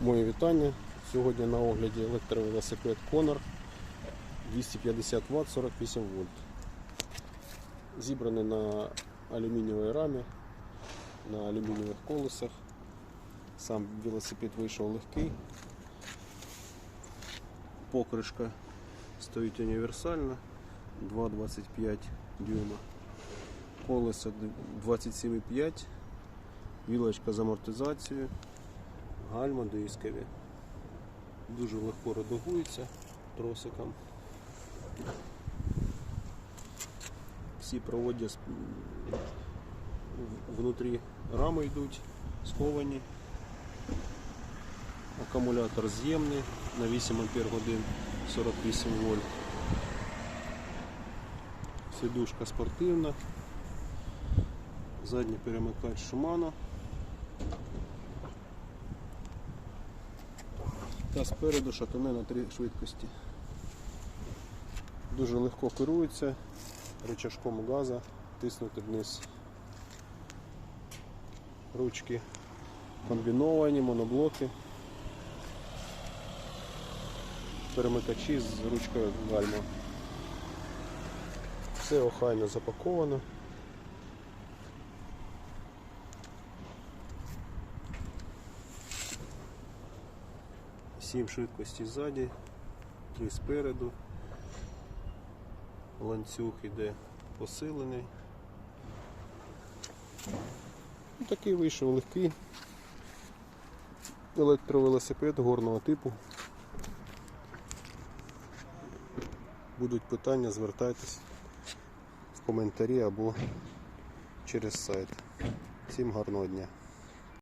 Моє вітання. Сьогодні на огляді електровелосипед Conor 250 Вт 48 вольт. Зібраний на алюмінієвій рамі, на алюмінієвих колесах. Сам велосипед вийшов легкий. Покришка стоїть універсальна 2,25 дюйма. Колесо 27,5, вілочка з амортизацією гальма дискові. Дуже легко редагується тросиком. Всі проводдя внутрі рами йдуть, сховані. Акумулятор з'ємний на 8 Ампер годин 48 вольт. Сидушка спортивна. Задній перемикач Shimano. Та спереду шатуни на три швидкості. Дуже легко керується рычажком газа, тиснути вниз. Ручки комбіновані, моноблоки, перемикачі з ручкою гальма. Все охайно запаковано. Сім швидкості ззаді, три спереду. Ланцюг іде посилений. Ну, Такий вийшов легкий електровелосипед горного типу. Будуть питання, звертайтесь в коментарі або через сайт. Всім гарного дня!